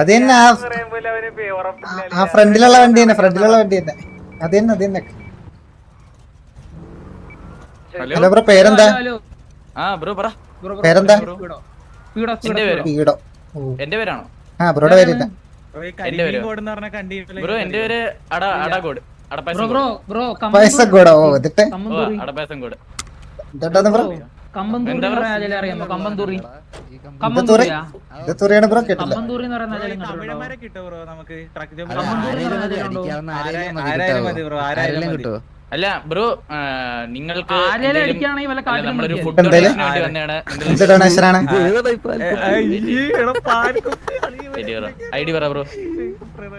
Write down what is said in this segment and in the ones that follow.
അത് തന്നെ ആ ഫ്രണ്ടിലുള്ള വണ്ടി തന്നെ ഫ്രണ്ടിലുള്ള വണ്ടി തന്നെ. അത് തന്നെ അത് തന്നെ. ഹലോ? ബ്രോ പേരെന്താ? ആ ബ്രോ പറ. പേരെന്താ? എന്റെ പേരാണോ? ആ ബ്രോയുടെ പേരില്ല ബ്രോ എന്റെ പേര്? അട അടകോട് അടപ്പാസം ബ്രോ ബ്രോ പൈസ കൂടോ? കോട്. എന്തുണ്ടെന്ന് ബ്രോ? എന്ന് അറിയാമോ കമ്പന്തൂറി. കമ്പന്തൂറിയാ കമ്പന്തൂറി പറയുന്ന അല്ല ബ്രോ നിങ്ങൾക്ക് നമ്മളൊരു ഫുഡ് എന്തേലും? ഡൊണേഷന് വേണ്ടി വന്നതാണ്. എന്ത് ഡൊണേഷനാണ് ഐ ഡി പറ. ബ്രോ.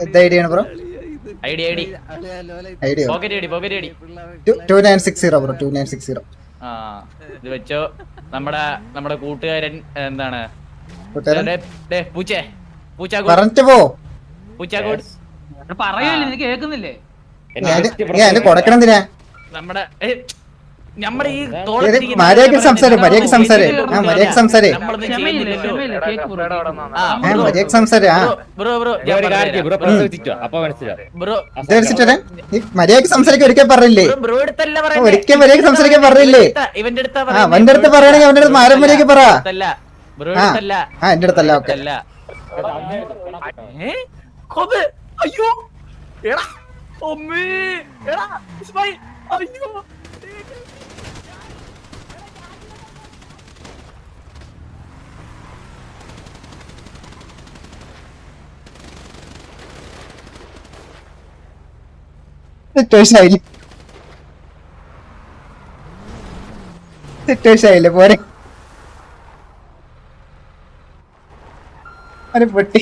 എന്ത് ഐഡിയ ആണ് bro? I D I D pocket I D pocket I D two nine six zero bro two nine six zero. ആ ഇത് വെച്ചോ. നമ്മുടെ നമ്മുടെ കൂട്ടുകാരൻ എന്താണ്? കൂട്ടുകാരൻ? ദേ, ദേ, പൂച്ചേ. പൂച്ചാക്കോട് പറഞ്ഞിട്ട് പോ. പൂച്ചാക്കോട് പറയല്ലേ നിനക്ക് കേൾക്കുന്നില്ലേ? നമ്മുടെ നമ്മുടെ ഈ മര്യാദയ്ക്ക് സംസാരം മര്യാദയ്ക്ക് സംസാരം ആ മര്യാദയ്ക്ക് സംസാരം മര്യാദയ്ക്ക് സംസാരം മര്യാദയ്ക്ക് സംസാരിക്കാൻ ഒരിക്കൽ പറഞ്ഞില്ലേ. ഒരിക്കൽ മര്യാദയ്ക്ക് സംസാരിക്കാൻ പറഞ്ഞില്ലേ? അവന്റെ അടുത്ത് പറയണെങ്കിൽ അവന്റെ അടുത്ത് മാരം മര്യാദയ്ക്ക് പറ. ആ ആ എന്റെ അടുത്തല്ല ഓക്കെ. അയ്യോ എടാ അമ്മേ എടാ അയ്യോ. സിറ്റുവേഷൻ ആയില്ലേ പോരെ. അവന് പൊട്ടി.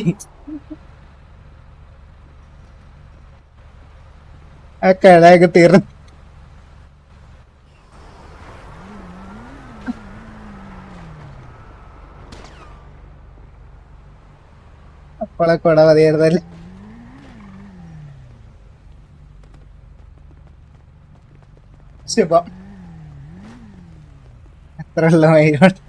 ആ കഴയൊക്കെ തീർന്നു. അപ്പോളെ കൊട മതിയായിരുന്നല്ലേ ശുഭം എത്ര ഉള്ള മൈനോട്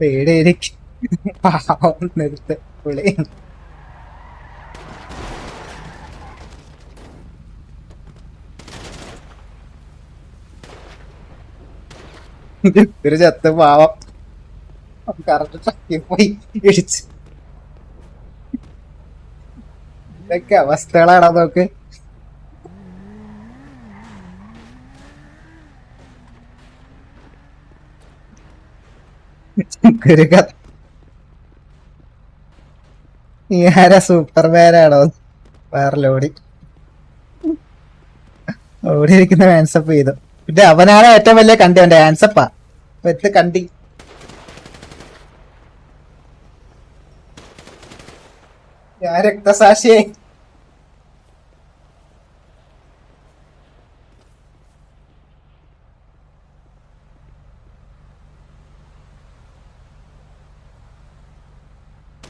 പേടിയിരിക്കും പാവം നിർത്ത്. പുള്ളി. ചത്ത് പാവം. കറക്റ്റ് ട്രക്കിൽ പോയി ഇടിച്ച്. ഇതൊക്കെ അവസ്ഥകളാണ് നോക്ക്. ഒരു കഥ സൂപ്പർമാനാണോ? വേറെ ലോടി ഓടിയിരിക്കുന്ന ആൻസപ്പ് ചെയ്തു. പിന്നെ അവനാണ് ഏറ്റവും വലിയ കണ്ടി. അവന്റെ ആൻസപ്പാ വെത്ത് കണ്ടി? ഞാൻ രക്തസാക്ഷിയെ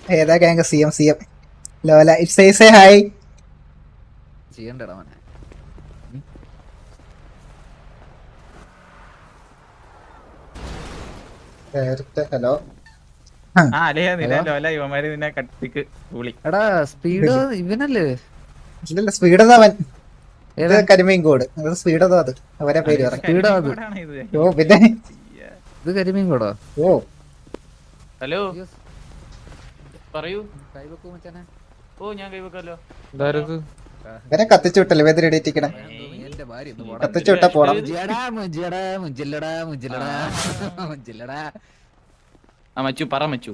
ഏതാ gang C M C M Lola it's say hi ചെയ്യണ്ടടാ മോനെ. ഹലോ. ആ. അല്ലേ നിലല്ലോ അല്ല ഇവന്മാര് നിന്നെ കട്ടിക്ക് വിളി. എടാ സ്പീഡ് ഇവനല്ലേ? ഇല്ലല്ല സ്പീഡ് അവൻ. ഇത് കരിമീൻ കോട്. സ്പീഡ് അത്? അവരെ പേര് പറ. സ്പീഡാ അത് ഇവിടാണ് ഇത്? ഓ പിന്നെ? ഇത് കരിമീൻ കോടോ? ഓ. ഹലോ? പറയൂ. കൈവക്കൂ മച്ചാനെ. ഓ ഞാൻ കൈവെക്കല്ലോ ഇവരെ കത്തിച്ചു വിട്ടല്ലേ വേദന ഇടിയിട്ടിക്കണേ. കത്തിച്ചു വിട്ടാ പോണം. മുജിയടാ, മുജിയടാ, മുജില്ലടാ, മുജില്ലടാ, മുജില്ലടാ. ആ. മച്ചു പറ മച്ചു.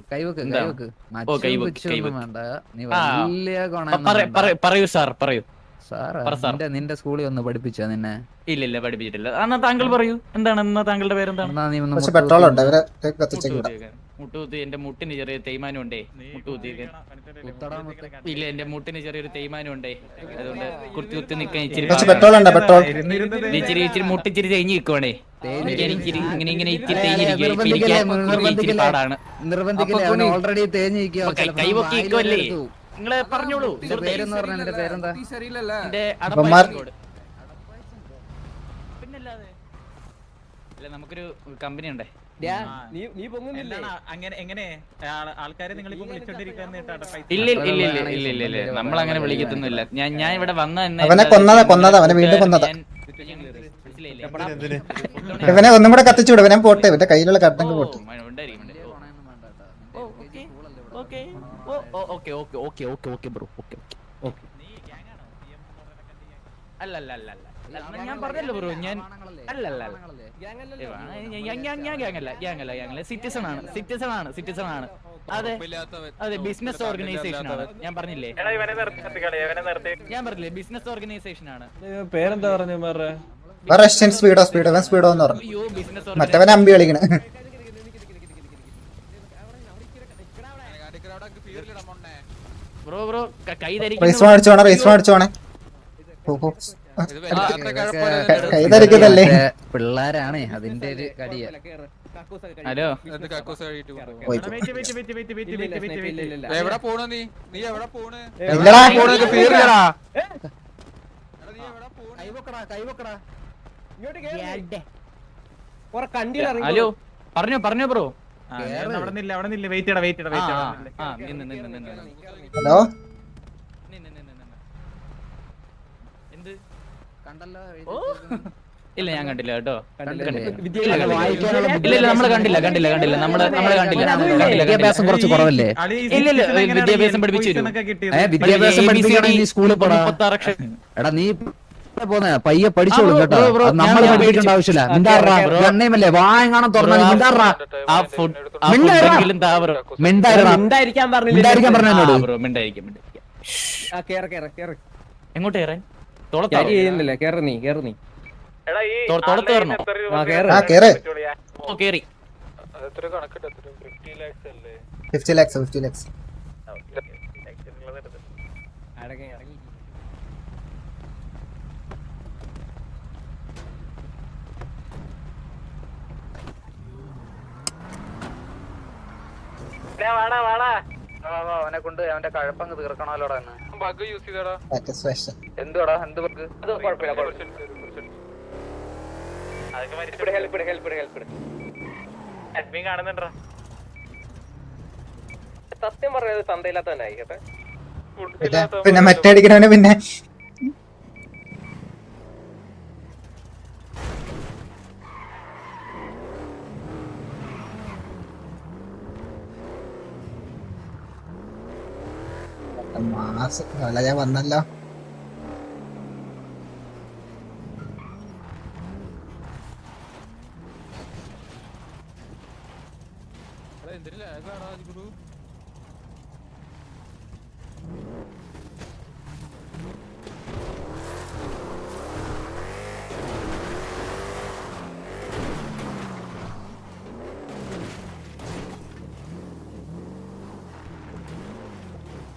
പറയൂ സാർ പറയൂ. നിന്റെ സ്കൂളിൽ ഒന്ന് പഠിപ്പിച്ചോ നിന്നെ? ഇല്ല ഇല്ല പഠിപ്പിച്ചിട്ടില്ല. എന്നാ താങ്കൾ പറയൂ. എന്താണ് എന്നാ താങ്കളുടെ പേരെന്താണ്? പെട്രോൾ ഉണ്ട് ഇവരെ കത്തിച്ചു മുട്ടുകുത്തി എന്റെ മുട്ടിന് ചെറിയ തേയ്മാനം ഉണ്ടേ മുട്ടുകുത്തി ഇല്ല? എന്റെ മുട്ടിന് ചെറിയൊരു തേയ്മാനം ഉണ്ടേ അതുകൊണ്ട് കുത്തി കുത്തി നിക്കാൻ ഇച്ചിരി ഇച്ചിരി ഇച്ചിരി മുട്ടിച്ചിരി തേഞ്ഞു നിൽക്കുവാണേ. ഇങ്ങനെ പാടാണ്. ഓൾറെഡി പറഞ്ഞോളൂ. എന്റെ അല്ല നമുക്കൊരു കമ്പനി ഉണ്ടേ? നമ്മളങ്ങനെ വിളിക്കത്തൊന്നുമില്ല. ഞാൻ ഞാൻ ഇവിടെ വന്ന അവനെ കൊന്നതാ കൊന്നതാ അവനെ വീണ്ടും കൊന്നതാ. ഇവനെ ഒന്നും കൂടെ കത്തിച്ചുവിടും ഇവനെ പോട്ടെ ഇവന്റെ കയ്യിലുള്ള കട്ടങ്ങ് പോട്ടെ. അല്ലല്ല ഞാൻ പറഞ്ഞല്ലോ ബ്രോ ഞാൻ അല്ലല്ല ഞാൻ- ഞാൻ- ഞാൻ ഞാൻ ഗ്യാങ് അല്ല ഗ്യാങ് അല്ല ഗ്യാങ് അല്ല സിറ്റിസൺ ആണ് സിറ്റിസൺ ആണ് സിറ്റിസൺ ആണ്. അതെ. അതെ ബിസിനസ് ഓർഗനൈസേഷൻ ആണ്. ഞാൻ പറഞ്ഞില്ലേ? എടാ ഇവനെ നിർത്തിക്കളി ഇവനെ നിർത്തി. ഞാൻ പറഞ്ഞില്ലേ ബിസിനസ് ഓർഗനൈസേഷൻ ആണ്. പേരെന്താ പറഞ്ഞു റഷ്യൻ സ്പീഡോ സ്പീഡോ സ്പീഡോ എന്ന് പറഞ്ഞു. മറ്റവൻ അമ്പി കളിക്കണ്. ബ്രോ ബ്രോ കൈ റേസ് മേടിച്ചോണേ റേസ് മേടിച്ചോണേ കൈതരക്കതല്ലേ പിള്ളേരാണ് അതിന്റെ ഒരു കടിയ. ഹലോ? എവിടെ നീ? നീ എവിടെ ഹലോ പറഞ്ഞു പറഞ്ഞു ബ്രോ. അവിടെ നിന്നില്ല അവിടെ നിന്നില്ല വെയിറ്റ് ഇടാ വെയിറ്റ് ഇടാ വെയിറ്റ് ഹലോ? ഇല്ല ഞാൻ കണ്ടില്ല കേട്ടോ. ഇല്ല ഇല്ല. നമ്മൾ കണ്ടില്ല കണ്ടില്ല കണ്ടില്ല. നമ്മൾ നമ്മൾ കണ്ടില്ല വിദ്യാഭ്യാസം കുറച്ച് കുറവല്ലേ ഇല്ല വിദ്യാഭ്യാസം പഠിപ്പിച്ചു വിദ്യാഭ്യാസം പഠിപ്പിക്കുകയാണെങ്കിൽ സ്കൂളിൽ എടാ നീ പയ്യെ പഠിച്ചോളൂ കേട്ടോ. നമ്മൾ പഠിക്കേണ്ട ആവശ്യമില്ല. മിണ്ടാറാ. ഗണ്ണേമല്ലേ വായങ്ങാണം തുറന്നാൽ മിണ്ടായിരിക്കാൻ ക്യാരി ചെയ്യുന്നില്ല കേറ് നീ കേറ് നീ. വാടാ വാടാ. അവനെ കൊണ്ട് അവന്റെ കഴപ്പങ്ങ് തീർക്കണമല്ലോടാ ബഗ് യൂസ് ചെയ്തടാ. എന്തുവാടാ? എന്ത് ബഗ് അത് കുഴപ്പമില്ല. സത്യം പറഞ്ഞത് തന്തയില്ലാത്തവനായി കേട്ടെ പിന്നെ മറ്റേ അടിക്കണവനെ പിന്നെ അല്ല ഞാൻ വന്നല്ലോ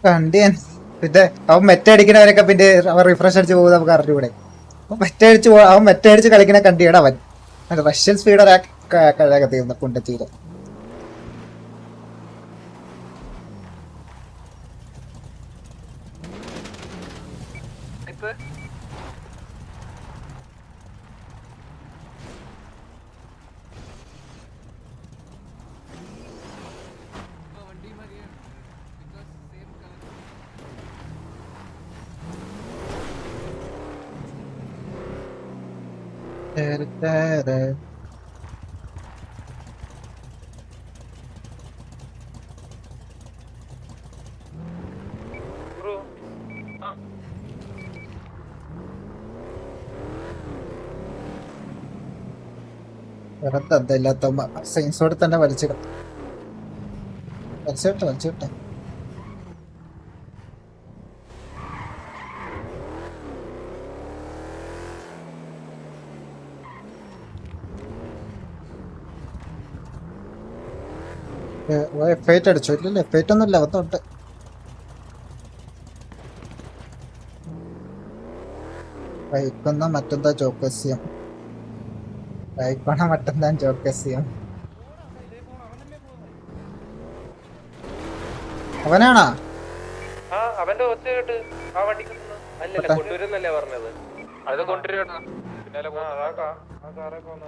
കണ്ടു പിന്നെ അവൻ മെറ്റ അടിക്കണവരൊക്കെ പിന്നെ അവൻ റിഫ്രഷ് അടിച്ച് പോകുന്നത് നമുക്ക് അറിഞ്ഞൂടെ. അവൻ മെറ്റ അടിച്ച് അവൻ മെറ്റ അടിച്ച് കളിക്കണ കണ്ടിയാണ് അവൻ. റഷ്യൻ സ്പീഡർ കഴക തീർന്ന വേറെ തദ്ദ ഇല്ലാത്ത സയൻസോട് തന്നെ വലിച്ചിടും. വലിച്ചിട്ടെ വലിച്ചിട്ടെ ലെഫ്റ്റ് ഫൈറ്റ് അടിച്ചു. ഇല്ല ലെഫ്റ്റ് ഫൈറ്റ് ഒന്നുമില്ല അകത്തോട്ട് റൈക്കൊന്ന മറ്റെന്താ ചോക്കസ്യം റൈക്കൊണ മറ്റെന്താ ചോക്കസ്യം അവനാണോ? അവന്റെ ഒച്ച കേട്ട് ആ വണ്ടിക്ക് അല്ലല്ല കൊണ്ടുവരുന്നല്ലേ പറഞ്ഞത്. അത് കൊണ്ടുവരുന്ന പിന്നാലെ ആ കാറൊക്കെ വന്നു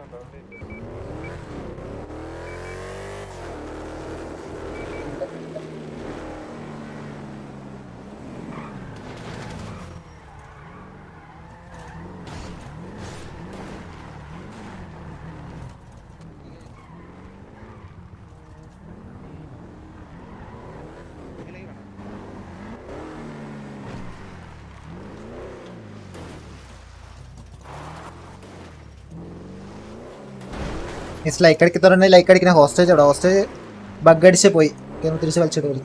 മിസ് ലൈക്ക് അടിക്കത്തോടെ ലൈക്ക് അടിക്കുന്ന ഹോസ്റ്റേജ് അവിടെ. ഹോസ്റ്റേജ് ബഗ് അടിച്ച് പോയി. ഗെയിം തിരിച്ച് കളിച്ചിട്ട് പോയി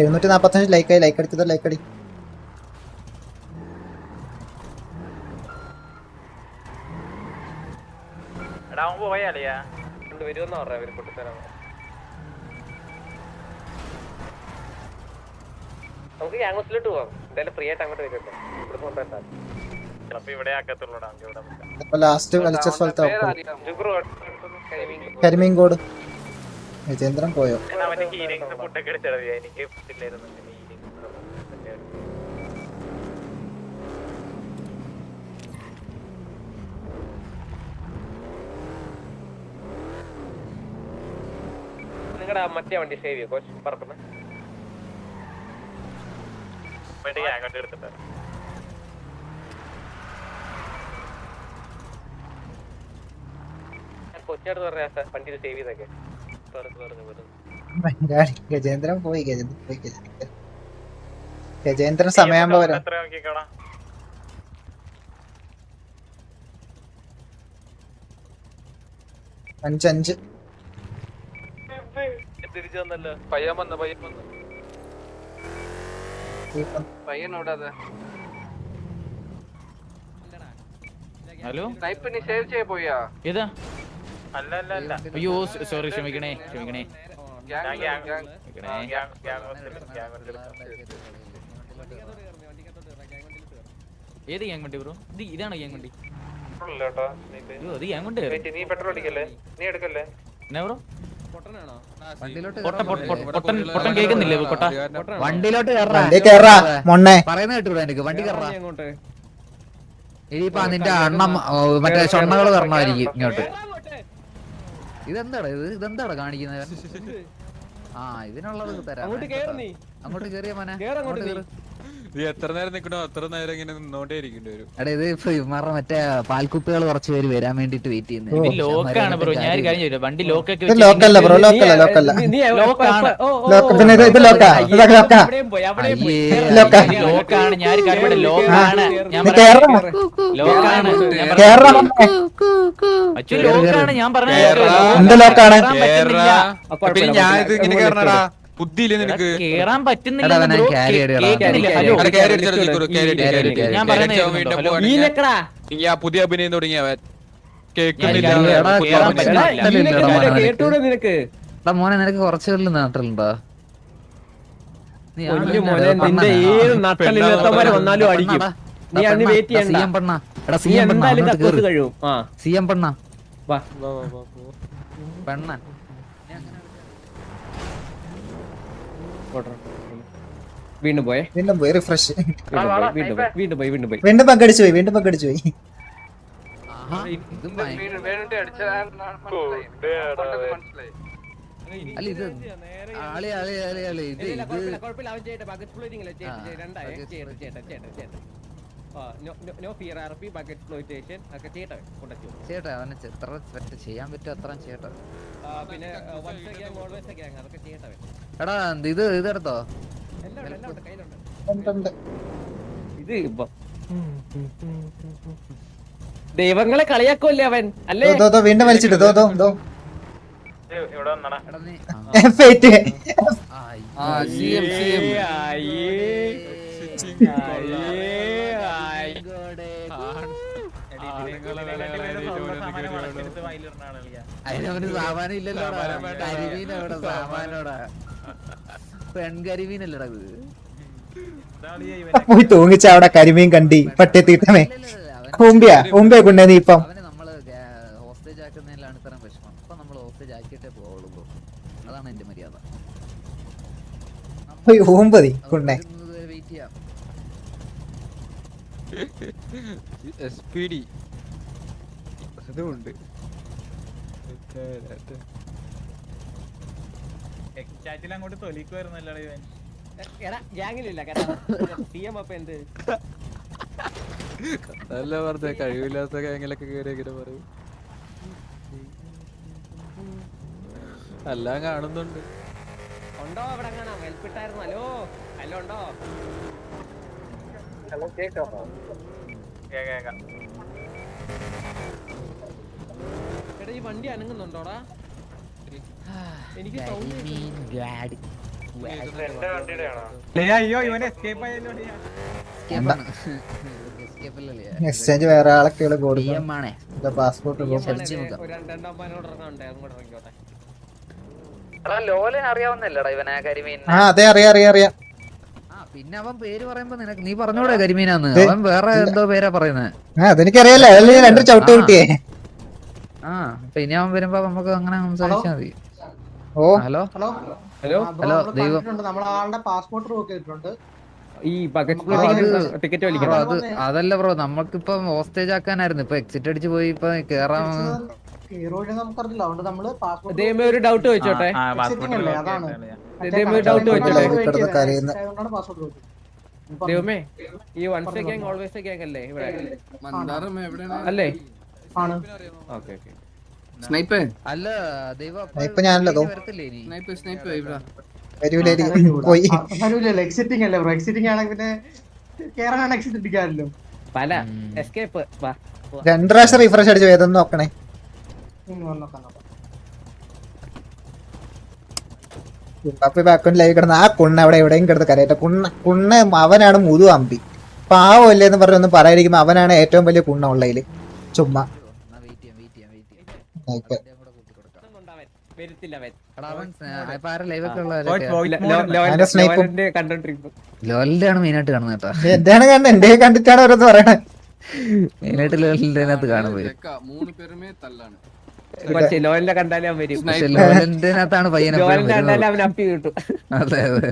എഴുന്നൂറ്റി നാൽപ്പത്തഞ്ച് ലൈക്ക് ആയി. ലൈക്ക് അടിക്കുന്നത് ലൈക്ക് അടി. നമുക്ക് ഗ്യാങ്സിലോട്ട് പോവാം. എന്തായാലും ഫ്രീ ആയിട്ട് അങ്ങോട്ട് വരുമല്ലോ ഇവിടെ ലാസ്റ്റ് വലിച്ച സ്ഥലത്ത് കരിമീൻ കോട് ചന്ദ്രൻ വിജേന്ദ്രൻ പോയോ നിങ്ങളുടെ മറ്റേ വണ്ടി സേവ് ചെയ്യോ? കോച്ച് പറക്കുന്ന വേണ്ടി അങ്ങോട്ട് എടുത്തിട്ട്. കൊച്ചിനടുത്ത് പറയാ വണ്ടിയിൽ സേവ് ചെയ്തൊക്കെ പറഞ്ഞു പറഞ്ഞു പറഞ്ഞു. ഗജേന്ദ്രൻ പോയി ഗജേന്ദ്രൻ പോയി ഗജേന്ദ്രൻ. ഗജേന്ദ്രൻ സമയമാകുമ്പോ വരാം. അഞ്ചഞ്ച് തിരിച്ചു വന്നല്ലോ. പയ്യൻ വന്ന് പയ്യൻ വന്ന്? പയ്യനോടെ ഹലോ ടൈപ്പ് നീ സേവ് ചെയ്യ പോയാ? അല്ല അയ്യോ സോറി ക്ഷമിക്കണേ ക്ഷമിക്കണേ ഏത് ഗ്യാങ് വണ്ടി ബ്രോ ഇത് ഇതാണോ ഗ്യാങ് വണ്ടി ഗ്യാങ് വണ്ടി നീ പെട്രോൾ അടിക്കല്ലേ നീ എടുക്കല്ലേ എന്നാ ബ്രോ വണ്ടിയിലോട്ട് പൊട്ട പൊട്ട- പൊട്ട- പൊട്ടൻ പൊട്ടൻ കേൾക്കുന്നില്ലേ പൊട്ട വണ്ടിയിലോട്ട് കേറാ വണ്ടി കേറാ മൊണ്ണേ പറയുന്ന കേട്ടൂടാ എനിക്ക് വണ്ടി കയറാ അങ്ങോട്ട് ഇനിയിപ്പോ നിന്റെ അണ്ണം മറ്റേ ചൊണ്ണകൾ തരണമായിരിക്കും ഇങ്ങോട്ട് ഇതെന്താടാ ഇത്? ഇതെന്താടാ കാണിക്കുന്നത്? ആ ഇതിനുള്ളത് തരാം. അങ്ങോട്ട് കേറിയ മോനെ? അങ്ങോട്ട് കേറ്. നീ എത്ര നേരം നിക്കണോ അത്ര നേരം ഇങ്ങനെ നിന്നോണ്ടേ ഇരിക്കേണ്ടി വരും. എടാ ഇത് ഇപ്പൊ ഇവന്മാരുടെ മറ്റേ പാൽക്കുപ്പികൾ കുറച്ച് പേര് വരാൻ വേണ്ടിട്ട് വെയിറ്റ് ഇത് ചെയ്യുന്നത് ലോക്കാണ് ബ്രോ. ഞാൻ ഒരു കാര്യം ചോദിച്ചു വണ്ടി ലോക്കൊക്കെ ഇത് ലോക്കല്ല ബ്രോ ലോക്കല്ല ലോക്കല്ല. ലോക്കാണ്. ലോക്ക് പിന്നെ ഇത് ഇത് ലോക്കാ ഇത് ലോക്കാ ലോക്കാ. ലോക്കാണ്. ഞാൻ ഒരു കാര്യം പറയാം ലോക്കാണ്. ഞാൻ പറയാം ഞാൻ അച്ചു ലോക്കാണ്. ഞാൻ പറഞ്ഞത്. എന്ത് ലോക്കാണ്? കേറാൻ പറ്റുന്നില്ല. പിന്നെ ഞാൻ ഇത് ഇങ്ങനെ കേറണടാ. ബുദ്ധിയില്ലേ നിനക്ക്? കേറാൻ പറ്റുന്നില്ല. ഞാൻ പറയുന്നത് ആ പുതിയ അഭിനയം കേൾക്കുന്നില്ല. എടാ മോനെ നിനക്ക്. കുറച്ച് പേരിൽ നാട്ടിലുണ്ടോ? നീ പൊന്നു മോനെ, നിന്റെ പെണ്ണാ. ഏത് നട്ടലില്ലാത്തവന്മാര് വന്നാലും അടിക്കും. നീ അന്ന് വെയിറ്റ് ചെയ്യണ്ട. നീ എന്തായാലും കക്കൂസ് പെണ്ണാ. വാ. പെണ്ണ വീണ്ടും പോയേ. വീണ്ടും പോയി റിഫ്രഷ് വീണ്ടും പോയി വീണ്ടും പോയി വീണ്ടും പോയി വീണ്ടും പങ്കടിച്ചു പോയി പങ്കടിച്ചു പോയി. അല്ല ഇത് ആളി ആളി ആളി ഇത്. ചേട്ടാ അവനെ എത്ര ചെയ്യാൻ പറ്റും അത്രയും ചേട്ടാ പിന്നെ എടാ ഇത് ഇതെടുത്തോ എല്ലാം എല്ലാം കയ്യിലുണ്ട്. ഉണ്ട്, ഉണ്ട്. ഇത് ഇപ്പം ദൈവങ്ങളെ കളിയാക്കുമല്ലേ അവൻ? അല്ലേ? ദോ, ദോ, ദോ, വീണ്ടും വലിച്ചിട്ട് ദോ ദോ ദോ. ഇവിടെ വന്നടാ. എടാ നീ ഫേറ്റ് ആ, ആ, CM, CM. അയ്യേ, അയ്യേ, അയ്യേ. അതിനവന് സാമാനം ഇല്ലല്ലോ കരിമീൻ അവിടെ സാമാനോടാ. പെൺകരിമീനല്ലടാ ഇത്. പോയി തൂങ്ങിച്ച അവിടെ കരിമീൻ കണ്ടി പട്ടി തീട്ടമേ ഊമ്പിയാ കൊണ്ടേ നീ ഇപ്പം. അവനെ നമ്മൾ ഹോസ്റ്റേജ് ആക്കുന്നതിലാണ് ഇത്രയും വിഷമം. അപ്പൊ നമ്മൾ ഹോസ്റ്റേജ് ആക്കിയിട്ടേ പോവുള്ളൂ. bro. അതാണ് എന്റെ മര്യാദ. പോയി ഊമ്പതി കുണ്ണേ. വെയിറ്റ് ചെയ്യാം. S P D. അതുമുണ്ട് ചാറ്റിൽ അങ്ങോട്ട് തൊലിക്കുമായിരുന്നല്ലോ ഇവൻ. എടാ ഗ്യാങ്ങിലില്ല കേട്ടോ. സി എം അപ്പൊ എന്ത്? നല്ല പറഞ്ഞ കഴിവില്ലാത്ത ഗാങ്ങിലൊക്കെ കയറി ഇങ്ങനെ പറയും. എല്ലാം കാണുന്നുണ്ട്. ഉണ്ടോ അവിടെ കാണാം വെൽപ്പിട്ടായിരുന്നു ഹലോ? ഹലോ ഉണ്ടോ? ഹലോ കേക്കാം, കേക്കാം. എടാ ഈ വണ്ടി അനങ്ങുന്നുണ്ടോടാ? എനിക്ക് അയ്യോ ഇവൻ എസ്കേപ്പ് ആയല്ലോ. എക്സ്ചേഞ്ച് വേറെ ആളൊക്കെ കൊടുക്കും പാസ്പോർട്ട് ആ അതെ അറിയാം അറിയാം അറിയാം. ആ പിന്നെ അവൻ പേര് പറയുമ്പോ നിനക്ക് നീ പറഞ്ഞൂടെ കരിമീനാന്ന്. അവൻ വേറെ എന്തോ പേരാ പറയുന്നത് ആ അതെനിക്കറിയാലോ. രണ്ടു ചവിട്ട് കിട്ടിയേ. ആ പിന്നെ അവൻ വരുമ്പോ നമുക്ക് അങ്ങനെ സംസാരിച്ചാ മതി. ഓ. ഹലോ? ഹലോ? ഹലോ? ദൈവം. പാസ്പോർട്ട് ബുക്ക് ചെയ്തിട്ടുണ്ട് ഈ ബക്കറ്റ് ടിക്കറ്റ് വലിക്കണം. അത് അതല്ല ബ്രോ നമുക്കിപ്പൊ ഹോസ്റ്റേജ് ആക്കാനായിരുന്നു. ഇപ്പൊ എക്സിറ്റ് അടിച്ച് പോയി ഇപ്പൊ കേറാൻ ഒരു ഡൗട്ട് വെച്ചോട്ടെ ഡൗട്ട് വെച്ചോട്ടെ ദൈവമേ ഈ വൺസ് അല്ലേ ഇവിടെ? അല്ലേ? ആണ്. Okay okay. സ്നൈപ്പേ അല്ല സ്നൈപ്പ് ഞാനല്ലോ ഞാനല്ല തോ. വരത്തില്ലേ ഇനി സ്നൈപ്പ് സ്നൈപ്പ് ഇവിടെ വരൂലായിരിക്കും പോയി. വരൂലല്ലോ എക്സിറ്റിംഗ് അല്ലേ ബ്രോ എക്സിറ്റിംഗ് ആണെങ്കിൽ പിന്നെ കേറാനാണ് എക്സിറ്റ് അടിക്കാറില്ലോ പല എസ്കേപ്പ് വാ രണ്ടു പ്രാവശ്യം റിഫ്രഷ് അടിച്ചു ഏതൊന്നും നോക്കണേ? നോക്കാം നോക്കാം. അപ്പൊ ബാക്കോണ്ട് ലൈവ് കിടന്ന് ആ കുണ്ണ അവിടെ എവിടെയും കിടന്ന് കരയട്ടെ കുണ്ണ കുണ്ണ അവനാണ് മുതു അമ്പി. പാവമല്ലേ എന്ന് പറഞ്ഞൊന്നും പറയാതിരിക്കുമ്പോ അവനാണ് ഏറ്റവും വലിയ കുണ്ണ ഉള്ളതിൽ. ചുമ്മാ. ലോലിന്റെ ആണ് മെയിനായിട്ട് കാണുന്നത് കേട്ടോ. എന്താണ് എന്റെ കണ്ടിട്ടാണ് ഓരോന്ന് പറയണേ? ലോലിന്റെ പക്ഷേ ലോയലിന്റെ കണ്ടാലേ അവൻ വരും. പക്ഷെ ലോലിന്റെ അകത്താണ് പയ്യൻ എപ്പോഴും ലോയലിന്റെ കണ്ടാലേ വരുന്നത് അവൻ അപ്പി കിട്ടും. അതെ അതെ.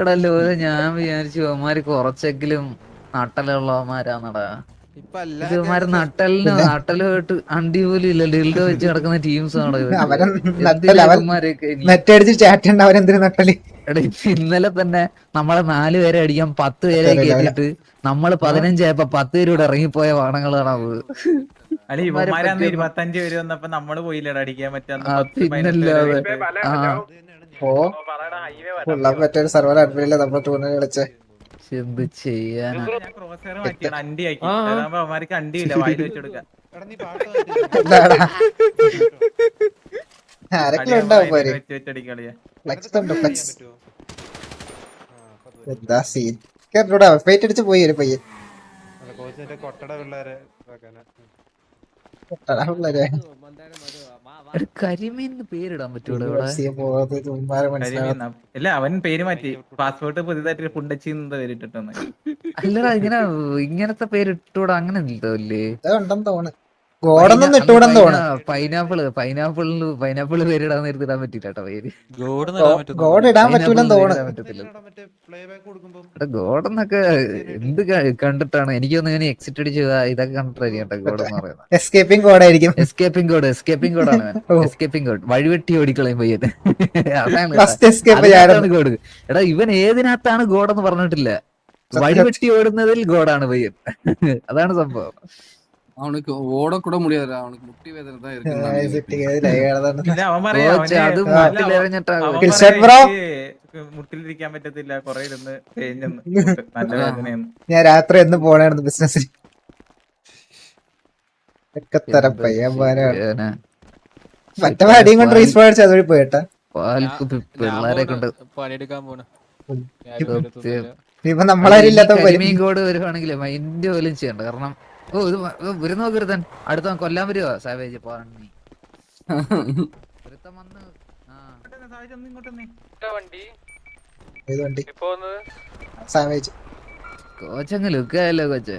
എടാ ലോല ഞാൻ വിചാരിച്ചു അവന്മാര് കുറച്ചെങ്കിലും നട്ടലുള്ളവന്മാരാന്നടാ നട്ടലുമായിട്ട് അണ്ടി പോലും ഇല്ല. ഡിൽഡോ വെച്ച് നടക്കുന്ന ടീംസ് നെറ്റടിച്ച് നട്ടൽ? ഇന്നലെ തന്നെ നമ്മളെ നാല് പേരെ അടിക്കാൻ പത്ത് പേരെ കേട്ടിട്ട് നമ്മൾ പതിനഞ്ചായപ്പോ പത്ത് പേരൂടെ ഇറങ്ങിപ്പോയ വാണങ്ങളാണ് അത്. അല്ല ഇവന്മാരന്ന് ഇരുപത്തഞ്ച് പേര് വന്നപ്പോ നമ്മൾ പോയില്ലടാ അടിക്കാൻ പറ്റാന്ന് പറ്റിയ സർവർ അഡ്മിനില്ല നമ്മൾ ടൂർണമെന്റ് കളിച്ചേ. എന്ത് സീൻ കേട്ടോടാ ഫൈറ്റ് അടിച്ച് പോയി ഒരു പയ്യൻ. കൊട്ടട പിള്ളേരെ കരിമീൻ പേരിടാൻ പറ്റൂടെ ഇല്ല അവൻ പേര് മാറ്റി. പാസ്പോർട്ട് പുതിയതായിട്ട് ഫുണ്ടച്ചി പേരിട്ടിട്ടൊന്ന് അല്ലടാ ഇങ്ങനെ ഇങ്ങനത്തെ പേരിട്ടൂടാ അങ്ങനെ ഇല്ലേ ഉണ്ടെന്ന് തോന്നുന്നു. ഗോഡൊന്നും ഇട്ടുകൂടെന്ന് തോന്നുന്നു പൈനാപ്പിൾ പൈനാപ്പിളിന് പൈനാപ്പിൾ പേരിടാൻ നേരത്തെ ഇടാൻ പറ്റില്ല കേട്ടോ പേര് ഗോഡ് ഇടാൻ പറ്റൂലെന്ന് തോന്നുന്നു ഇടാൻ ഗോഡെന്നൊക്കെ എന്ത് കണ്ടിട്ടാണ്? എനിക്ക് തോന്നുന്നു ഇങ്ങനെ എക്സിറ്റ് അടിച്ച് ഇതാ- ഇതൊക്കെ കണ്ടിട്ടായിരിക്കും കേട്ടോ ഗോഡ് എന്ന് പറയുന്നത്. എസ്കേപ്പിംഗ് കോഡായിരിക്കും എസ്കേപ്പിംഗ് കോഡ് എസ്കേപ്പിംഗ് കോഡാണ്. എസ്കേപ്പിംഗ് കോഡ് വഴിവെട്ടി ഓടിക്കളയും പയ്യൻ. അതാണ് ഗോഡ് എടാ ഇവൻ ഏതിനകത്താണ് ഗോഡെന്ന് എന്ന് പറഞ്ഞിട്ടില്ല. വഴിവെട്ടി ഓടുന്നതിൽ ഗോഡാണ് പയ്യൻ. അതാണ് സംഭവം. அவனுக்கு ஓடக்கூட முடியாது அவனுக்கு முட்டி வேதனை தான் இருக்கு ഇല്ല അവൻ പറയാ കോച്ച് അത് അവന് അല്ല, മുട്ടിലെറിഞ്ഞിട്ടാ അവൻ ഗോഡ്. കിൽഷോട്ട് പറയാ, ബ്രോ. എനിക്ക് മുട്ടിലിരിക്കാൻ പറ്റത്തില്ല കൊറേ ഇരുന്ന് തേഞ്ഞെന്ന് മുട്ട് നല്ല വേദനയെന്ന് ഞാൻ രാത്രി എന്ന് പോണായിരുന്നു ബിസിനസ്സിന് ഒക്കെ തരം പയ്യന്മാരാണ് ചെയ്യാനാ? മറ്റേ അടിയും കൊണ്ട് റീസ് മേടിച്ച് അതുവഴി പോയിട്ടാ പാൽക്കുപ്പി പിള്ളേരെ കൊണ്ട് പണിയെടുക്കാൻ പോണ സത്യം. ഇപ്പൊ നമ്മളാരും ഇല്ലാത്ത ഈ പോലെ കരിമീൻ കോഡ് വരുവാണെങ്കിൽ മൈൻഡ് പോലും ചെയ്യണ്ട കാരണം ഓ ഇത് വരുന്ന നോക്കരുതൻ അടുത്ത കൊല്ലാൻ വരുവോ? സാവേജ് സാഹിജ് ഒന്ന് ഇങ്ങോട്ട് വന്നേ. കോച്ചങ്ങ് ലുക്കായല്ലോ കോച്ചേ.